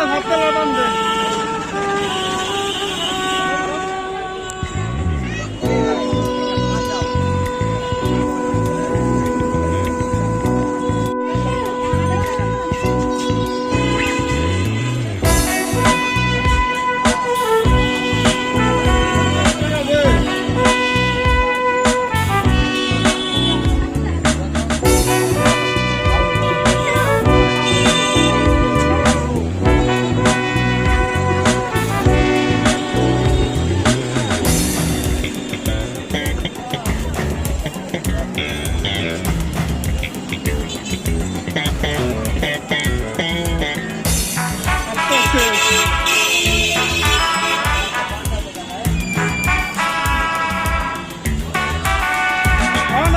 না পারতাম যে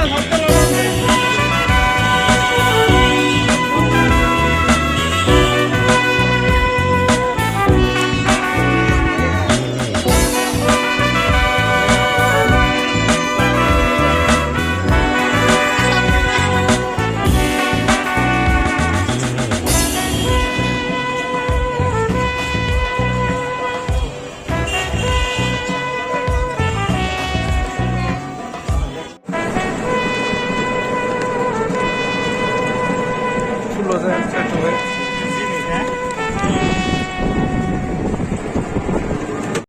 Hasta luego.